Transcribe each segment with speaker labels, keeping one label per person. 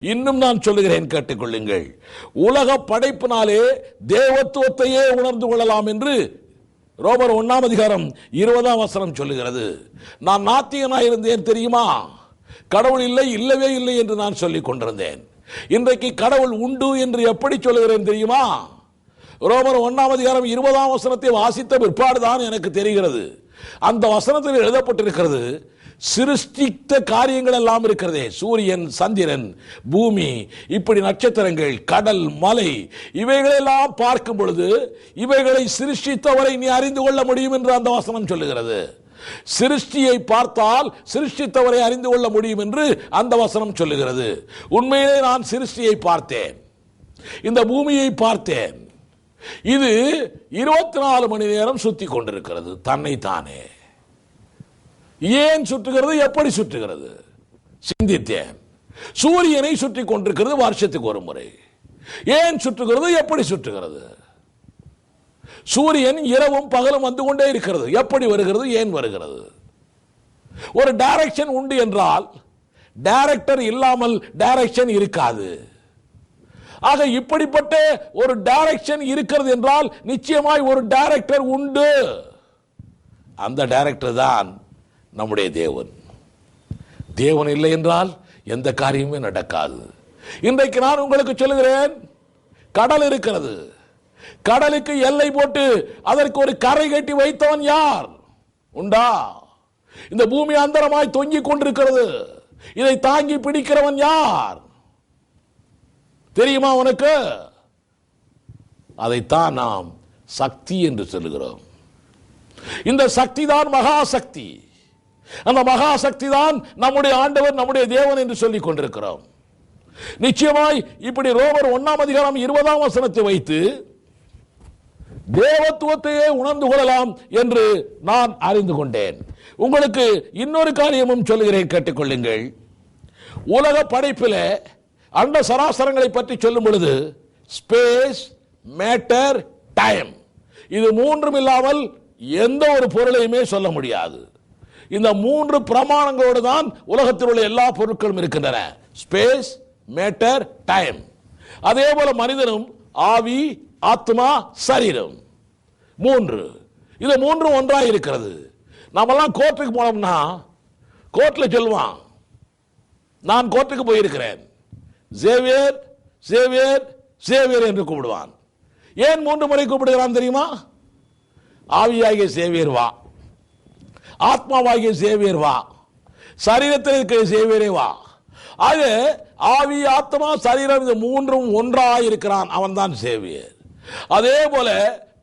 Speaker 1: இன்னும் நான் சொல்லுகிறேன் கேட்டுக்கொள்ளுங்கள். உலக படைப்பினாலே தேவத்துவத்தையே உணர்ந்து கொள்ளலாம் என்று ரோமர் ஒன்றாம் அதிகாரம் இருபதாம் வசனம் சொல்லுகிறது. நான் நாத்தியனாக இருந்தேன் தெரியுமா? கடவுள் இல்லை இல்லவே இல்லை என்று நான் சொல்லிக் கொண்டிருந்தேன். இன்றைக்கு கடவுள் உண்டு என்று எப்படி சொல்லுகிறேன் தெரியுமா? ரோமர் ஒன்றாம் அதிகாரம் இருபதாம் வசனத்தை வாசித்த பிற்பாடுதான் எனக்கு தெரிகிறது. அந்த வசனத்தில் எழுதப்பட்டிருக்கிறது சிருஷ்டித்த காரியங்கள் எல்லாம் இருக்கிறதே. சூரியன் சந்திரன் பூமி இப்படி நட்சத்திரங்கள் கடல் மலை இவைகளெல்லாம் பார்க்கும் பொழுது இவைகளை சிருஷ்டித்தவரை நீ அறிந்து கொள்ள முடியும் என்று அந்த வசனம் சொல்லுகிறது. சிருஷ்டியை பார்த்தால் சிருஷ்டித்தவரை அறிந்து கொள்ள முடியும் என்று அந்த வசனம் சொல்லுகிறது. உண்மையிலே நான் சிருஷ்டியை பார்த்தேன். இந்த பூமியை பார்த்தேன். இது இருபத்தி நாலு மணி நேரம் சுத்தி கொண்டிருக்கிறது. தன்னை தானே ஏன் சுற்றுகிறது எப்படி சுற்றுகிறது? சிந்தித்தேன். சூரியனை சுற்றி கொண்டிருக்கிறது வருஷத்துக்கு ஒரு முறை. ஏன் சுற்றுகிறது எப்படி சுற்றுகிறது? சூரியன் இரவும் பகலும் வந்து கொண்டே இருக்கிறது. எப்படி வருகிறது ஏன் வருகிறது? ஒரு டைரக்ஷன் உண்டு என்றால் டைரக்டர் இல்லாமல் டைரக்ஷன் இருக்காது. ஆக இப்படிப்பட்ட ஒரு டைரக்ஷன் இருக்கிறது என்றால் நிச்சயமாய் ஒரு டைரக்டர் உண்டு. அந்த டைரக்டர் தான் நம்முடைய தேவன். தேவன் இல்லை என்றால் எந்த காரியமுமே நடக்காது. இன்றைக்கு நான் உங்களுக்கு சொல்லுகிறேன் கடல் இருக்கிறது. கடலுக்கு எல்லை போட்டு அதற்கு ஒரு கரை கட்டி வைத்தவன் யார்? உண்டா? இந்த பூமி அந்தரமாய் தொங்கிக் கொண்டிருக்கிறது. இதை தாங்கி பிடிக்கிறவன் யார்? தெரியுமா உனக்கு? அதைத்தான் நாம் சக்தி என்று சொல்லுகிறோம். இந்த சக்தி தான் மகா சக்தி அந்த மகா சக்தி தான் நம்முடைய ஆண்டவர் நம்முடைய தேவன் என்று சொல்லிக் கொண்டிருக்கிறோம். நிச்சயமாய் இப்படி ரோமர் ஒன்னாம் அதிகாரம் இருபதாம் வசனத்தை வைத்து தேவத்துவத்தையே உணர்ந்து கொள்ளலாம் என்று நான் அறிந்து கொண்டேன். உங்களுக்கு இன்னொரு காரியமும் சொல்லுகிறேன் கேட்டுக்கொள்ளுங்கள். உலக படைப்பில் அண்ட சராசரங்களை பற்றி சொல்லும் பொழுது ஸ்பேஸ் மேட்டர் டைம் இது மூன்றும் இல்லாமல் எந்த ஒரு பொருளையுமே சொல்ல முடியாது. இந்த மூன்று பிரமாணங்களோடு தான் உலகத்தில் உள்ள எல்லா பொருட்களும் இருக்கின்றன. ஸ்பேஸ் மேட்டர் டைம் அதே போல மனிதனும் ஆவி ஆத்மா சரீரம். மூன்று. இது மூன்றும் ஒன்றாக இருக்கிறது. நாமெல்லாம் கோர்ட்டுக்கு போனோம்னா கோர்ட்டில் சொல்லுவான் நான் கோர்ட்டுக்கு போயிருக்கிறேன். சேவியர் சேவியர் சேவியர் என்று கூப்பிடுவான். ஏன் மூன்று முறை கூப்பிடுகிறான் தெரியுமா? ஆவியாகிய சேவியர் வா. ஆத்மாவாகிய சேவியர் வா. சரீரத்தில் இருக்கிற சேவியரே வா. ஆக ஆவி ஆத்மா சரீரம் இந்த மூன்றும் ஒன்றாக இருக்கிறான் அவன்தான் சேவியர் அதே போல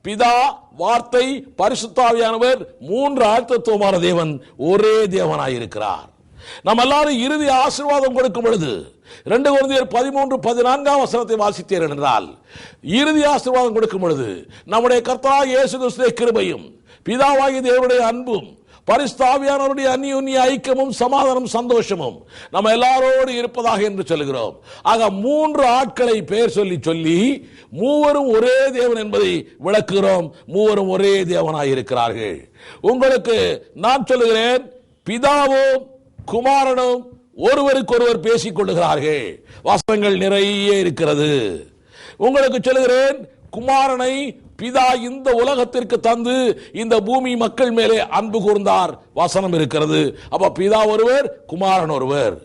Speaker 1: பிதா வார்த்தை பரிசுத்தாவியானவர் மூன்று ஆழ்த்தத்துவமான தேவன் ஒரே தேவனாய் இருக்கிறார் நம்ம எல்லாரும் இறுதி ஆசீர்வாதம் கொடுக்கும் பொழுது ரெண்டு குழந்தையர் பதிமூன்று பதினான்காம் வசனத்தை வாசித்தீர்கள் என்றால் இறுதி ஆசீர்வாதம் கொடுக்கும் பொழுது நம்முடைய கர்த்தா இயேசு கிறிஸ்துவின் கிருபையும் பிதாவாகிய தேவனுடைய அன்பும் பரிஸ்தாவியானவருடைய அந்நியுன்னிய ஐக்கியமும் சமாதானம் சந்தோஷமும் நம்ம எல்லாரோடு இருப்பதாக என்று சொல்கிறோம் ஆக மூன்று ஆட்களை பெயர் சொல்லி சொல்லி மூவரும் ஒரே தேவன் என்பதை விளக்குகிறோம். மூவரும் ஒரே தேவனாய் இருக்கிறார்கள். உங்களுக்கு நான் சொல்லுகிறேன் பிதாவும் குமாரனும் ஒருவருக்கொருவர் பேசிக் கொள்ளுகிறார்கள். வசனங்கள் நிறைய இருக்கிறது. உங்களுக்கு சொல்லுகிறேன் குமாரனை பிதா இந்த உலகத்திற்கு தந்து இந்த பூமி மக்கள் மேலே அன்பு கூர்ந்தார். வசனம் இருக்கிறது. அப்ப பிதா ஒருவர் குமாரன் ஒருவர்.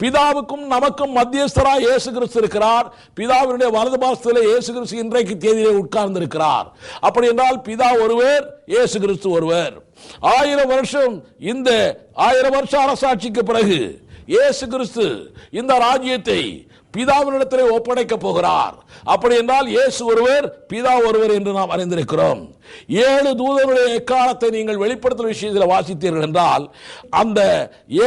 Speaker 1: பிதாவுக்கும் நமக்கும் மத்தியஸ்தரா இயேசு கிறிஸ்து இருக்கிறார். பிதாவினுடைய வலது பாசத்தில் இயேசு கிறிஸ்து இன்றைக்கு தேதியிலே உட்கார்ந்து இருக்கிறார் அப்படி என்றால் பிதா ஒருவர் இயேசு கிறிஸ்து ஒருவர். ஆயிரம் வருஷம் இந்த ஆயிரம் வருஷம் அரசாட்சிக்கு பிறகு இயேசு கிறிஸ்து இந்த ராஜ்யத்தை பிதாவினிடத்திலே ஒப்படைக்க போகிறார். அப்படி என்றால் இயேசு ஒருவர் பிதா ஒருவர் என்று நாம் அறிந்திருக்கிறோம். ஏழு தூதனுடைய எக்காலத்தை நீங்கள் வெளிப்படுத்தும் விஷயத்தில் வாசித்தீர்கள் என்றால் அந்த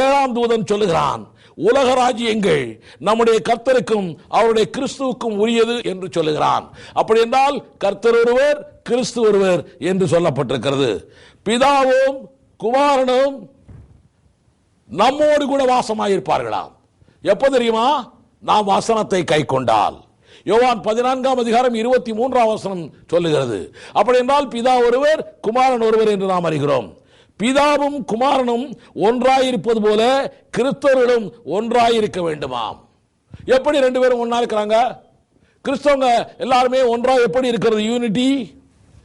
Speaker 1: ஏழாம் தூதன் சொல்லுகிறான் உலக ராஜ்யங்கள் நம்முடைய கர்த்தருக்கும் அவருடைய கிறிஸ்துவுக்கும் உரியது என்று சொல்லுகிறான். அப்படி என்றால் கர்த்தர் ஒருவர் கிறிஸ்து ஒருவர் என்று சொல்லப்பட்டிருக்கிறது. பிதாவும் குமாரனும் நம்மோடு கூட வாசமாயிருப்பார்களாம். எப்போ தெரியுமா? நாம் வசனத்தை கை கொண்டால். யோவான் பதினான்காம் அதிகாரம் இருபத்தி மூன்றாம் வசனம் சொல்லுகிறது. அப்படி என்றால் பிதா ஒருவர் குமாரன் ஒருவர் என்று நாம் அறிகிறோம். பிதாவும் குமாரனும் ஒன்றாயிருப்பது போல கிறிஸ்தவர்களும் ஒன்றாயிருக்க வேண்டுமாம். எப்படி ரெண்டு பேரும் ஒன்றா இருக்கிறாங்க? கிறிஸ்தவங்க எல்லாருமே ஒன்றா எப்படி இருக்கிறது? யூனிட்டி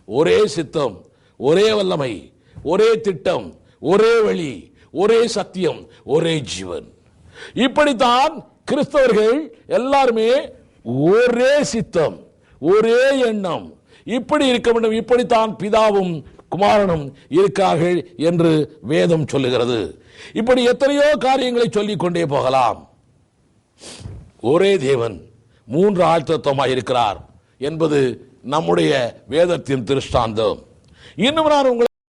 Speaker 1: ஒரே சித்தம் ஒரே வல்லமை ஒரே திட்டம் ஒரே வழி. ஒரே சத்தியம் ஒரே ஜீவன். இப்படித்தான் கிறிஸ்தவர்கள் எல்லாருமே ஒரே சித்தம் ஒரே எண்ணம். இப்படி இருக்க வேண்டும் இப்படித்தான் பிதாவும் குமாரனும் இருக்கார்கள் என்று வேதம் சொல்லுகிறது. இப்படி எத்தனையோ காரியங்களை சொல்லிக் கொண்டே போகலாம். ஒரே தேவன் மூன்று ஆழ்த்தத்துவமாக இருக்கிறார் என்பது நம்முடைய வேதத்தின் திருஷ்டாந்தம். இன்னும் நான் உங்களை